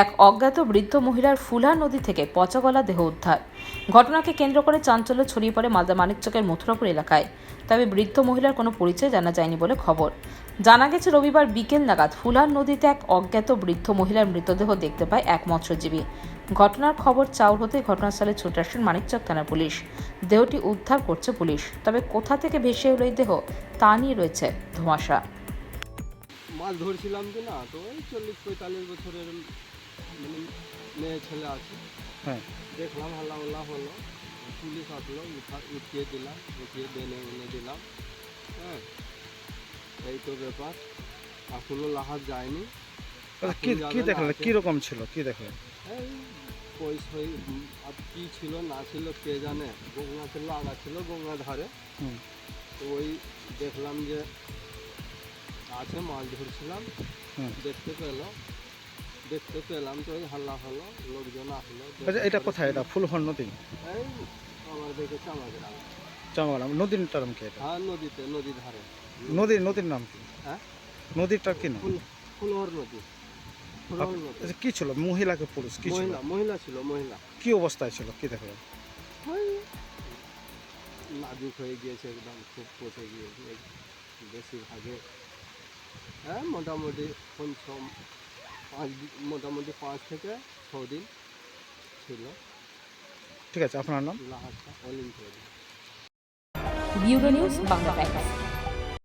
এক অজ্ঞাত বৃদ্ধ মহিলার ফুলা নদী থেকে পচাগলা দেহ উদ্ধার। ঘটনাকে কেন্দ্র করে চাঞ্চল্য ছড়িয়ে পড়ে মালদা মানিকচকের মথুরাপুর এলাকায়। তবে বৃদ্ধ মহিলার কোনো পরিচয় জানা যায়নি বলে খবর। জানা গেছে, রবিবার বিকেল নাগাদ ফুলার নদীতে এক অজ্ঞাত বৃদ্ধ মহিলার মৃতদেহ দেখতে পায় এক মৎস্যজীবী। ঘটনার খবর চাউর হতে ঘটনাস্থলে ছুটে আসেন মানিকচক থানার পুলিশ। দেহটি উদ্ধার করছে পুলিশ। তবে কোথা থেকে ভেসে এলো এই দেহ, তা নিয়ে রয়েছে ধোঁয়াশা। মাছ ধরছিলাম কি না? তো ওই চল্লিশ পঁয়তাল্লিশ বছরের মেয়ে ছেলে আছে। হ্যাঁ। দেখলাম হাল্লা উল্লা হলো। পুলিশ আসলো উঠা উঠিয়ে দিলাম উঠিয়ে দেনে এনে দিলাম। হ্যাঁ এই তো ব্যাপার। এখনও লাহার যায়নি। কি কি যাবে দেখালে রকম ছিল? কি দেখলেন? এই পয়সা আর কী ছিল না ছিল কে জানে। গঙ্গা ছিল আগা ছিল গঙ্গা ধারে। তো ওই দেখলাম যে আছে মাছ ধরছিলাম। দেখতে পেল। দেখতে পেলাম তো হাল্লা হলো লোকজন আসলো আচ্ছা এটা কোথায়? এটা ফুলহর নদী? এই আমার দেখেছে আমার গ্রামে চামালাম নদীর নাম কি এটা? হ্যাঁ নদীতে নদী ধারে। নদীর নদীর নাম কি? হ্যাঁ? নদীটা কি নাম? ফুল ফুলহর নদী। আচ্ছা কি ছিল? মহিলাকে পুরুষ কি ছিল? মহিলা মহিলা ছিল মহিলা। কি অবস্থায় ছিল? কি ওই নাজুক হয়ে গিয়েছে একদম খুব পচে গিয়েছে। বেশিরভাগে হ্যাঁ মোটামুটি পঞ্চম পাঁচ মোটামুটি পাঁচ থেকে ছ দিন ছিল। ঠিক আছে আপনার নাম? হয়ে ব্যুরো নিউজ বাংলা